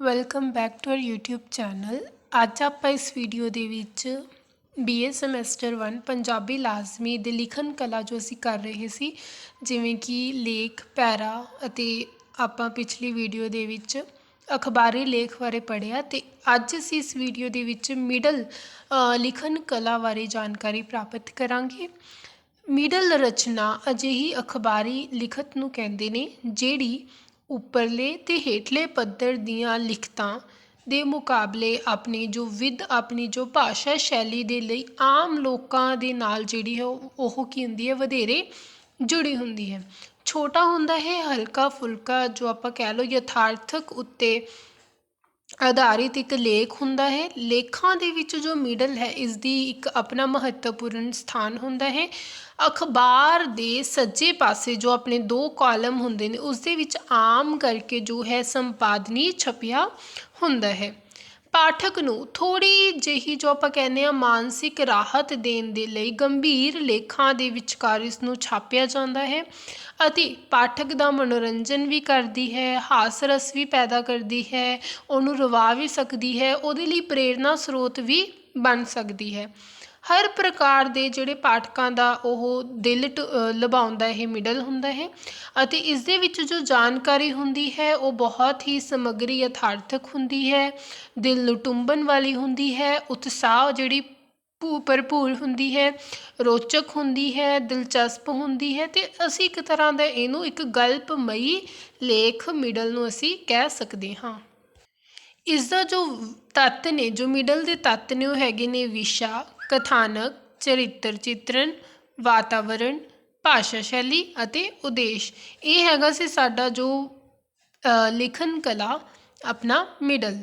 Welcome back to our YouTube channel ਅੱਜ ਆਪਾਂ ਇਸ ਵੀਡੀਓ ਦੇ ਵਿੱਚ BA ਸਮੈਸਟਰ 1 ਪੰਜਾਬੀ ਲਾਜ਼ਮੀ ਦੇ ਲਿਖਣ ਕਲਾ ਜੋ ਅਸੀਂ ਕਰ ਰਹੇ ਸੀ ਜਿਵੇਂ ਕਿ ਲੇਖ ਪੈਰਾ ਅਤੇ ਆਪਾਂ ਪਿਛਲੀ ਵੀਡੀਓ ਦੇ ਵਿੱਚ ਅਖਬਾਰੀ ਲੇਖ ਬਾਰੇ ਪੜ੍ਹਿਆ ਤੇ ਅੱਜ ਅਸੀਂ ਇਸ ਵੀਡੀਓ ਦੇ ਵਿੱਚ ਮਿਡਲ ਲਿਖਣ ਕਲਾ ਬਾਰੇ ਜਾਣਕਾਰੀ ਪ੍ਰਾਪਤ ਕਰਾਂਗੇ ਮਿਡਲ ਰਚਨਾ ਅਜਿਹੀ ਅਖਬਾਰੀ ਲਿਖਤ ਨੂੰ ਕਹਿੰਦੇ ਨੇ ਜਿਹੜੀ ਉੱਪਰਲੇ ਤੇ ਹੇਠਲੇ ਪੱਧਰ ਦੀਆਂ ਲਿਖਤਾਂ ਦੇ ਮੁਕਾਬਲੇ ਆਪਣੀ ਜੋ ਵਿਧ ਆਪਣੀ ਜੋ ਭਾਸ਼ਾ ਸ਼ੈਲੀ ਦੇ ਲਈ ਆਮ ਲੋਕਾਂ ਦੇ ਨਾਲ ਜਿਹੜੀ ਹੈ ਉਹ ਉਹ ਕੀ ਹੁੰਦੀ ਹੈ? ਵਧੇਰੇ ਜੁੜੀ ਹੁੰਦੀ ਹੈ। ਛੋਟਾ ਹੁੰਦਾ ਹੈ ਹਲਕਾ ਫੁਲਕਾ ਜੋ ਆਪਾਂ ਕਹਿ ਲਓ ਯਥਾਰਥਕ ਉੱਤੇ ਆਧਾਰਿਤ ਇੱਕ ਲੇਖ ਹੁੰਦਾ ਹੈ। ਲੇਖਾਂ ਦੇ ਵਿੱਚ ਜੋ ਮਿਡਲ ਹੈ ਇਸ ਦੀ ਇੱਕ ਆਪਣਾ ਮਹੱਤਵਪੂਰਨ ਸਥਾਨ ਹੁੰਦਾ ਹੈ। ਅਖਬਾਰ ਦੇ ਸੱਜੇ ਪਾਸੇ ਜੋ ਆਪਣੇ ਦੋ ਕਾਲਮ ਹੁੰਦੇ ਨੇ ਉਸ ਦੇ ਵਿੱਚ ਆਮ ਕਰਕੇ ਜੋ ਹੈ ਸੰਪਾਦਨੀ ਛਪਿਆ ਹੁੰਦਾ ਹੈ। ਪਾਠਕ ਨੂੰ ਥੋੜੀ ਜਿਹੀ ਜੋ ਆਪਾਂ ਕਹਿੰਦੇ ਆ ਮਾਨਸਿਕ ਰਾਹਤ ਦੇਣ ਦੇ ਲਈ ਗੰਭੀਰ ਲੇਖਾਂ ਦੇ ਵਿਚਕਾਰ ਇਸ ਨੂੰ ਛਾਪਿਆ ਜਾਂਦਾ ਹੈ ਅਤੇ ਪਾਠਕ ਦਾ ਮਨੋਰੰਜਨ ਵੀ ਕਰਦੀ ਹੈ ਹਾਸ ਰਸ ਵੀ ਪੈਦਾ ਕਰਦੀ ਹੈ, ਉਹਨੂੰ ਰਵਾ ਵੀ ਸਕਦੀ ਹੈ, ਉਹਦੇ ਲਈ ਪ੍ਰੇਰਨਾ ਸਰੋਤ ਵੀ ਬਣ ਸਕਦੀ ਹੈ। ਹਰ ਪ੍ਰਕਾਰ ਦੇ ਜਿਹੜੇ ਪਾਠਕਾਂ ਦਾ ਉਹ ਦਿਲ ਲੁਭਾਉਂਦਾ ਇਹ ਮਿਡਲ ਹੁੰਦਾ ਹੈ ਅਤੇ ਇਸ ਦੇ ਵਿੱਚ ਜੋ ਜਾਣਕਾਰੀ ਹੁੰਦੀ ਹੈ, ਉਹ ਬਹੁਤ ਹੀ ਸਮੱਗਰੀ ਯਥਾਰਥਕ ਹੁੰਦੀ ਹੈ, ਦਿਲ ਨੂੰ ਟੁੰਬਣ ਵਾਲੀ ਹੁੰਦੀ ਹੈ, ਉਤਸ਼ਾਹ ਜਿਹੜੀ ਭੂ, ਭਰਪੂਰ ਹੁੰਦੀ ਹੈ, ਰੋਚਕ ਹੁੰਦੀ ਹੈ, ਦਿਲਚਸਪ ਹੁੰਦੀ ਹੈ ਤੇ ਅਸੀਂ ਇੱਕ ਤਰ੍ਹਾਂ ਦਾ ਇਹਨੂੰ ਇੱਕ ਗਲਪਮਈ ਲੇਖ ਮਿਡਲ ਨੂੰ ਅਸੀਂ ਕਹਿ ਸਕਦੇ ਹਾਂ। ਇਸ ਦਾ ਜੋ ਤੱਤ ਨੇ, ਜੋ ਮਿਡਲ ਦੇ ਤੱਤ ਨੇ ਉਹ ਹੈਗੇ ਨੇ ਵਿਸ਼ਾ ਕਥਾਨਕ, ਚਰਿੱਤਰ ਚਿੱਤਰਨ ਵਾਤਾਵਰਣ, ਭਾਸ਼ਾ ਸ਼ੈਲੀ ਅਤੇ ਉਦੇਸ਼। ਇਹ ਹੈਗਾ ਸੀ ਸਾਡਾ ਜੋ ਲਿਖਣ ਕਲਾ, ਆਪਣਾ ਮਿਡਲ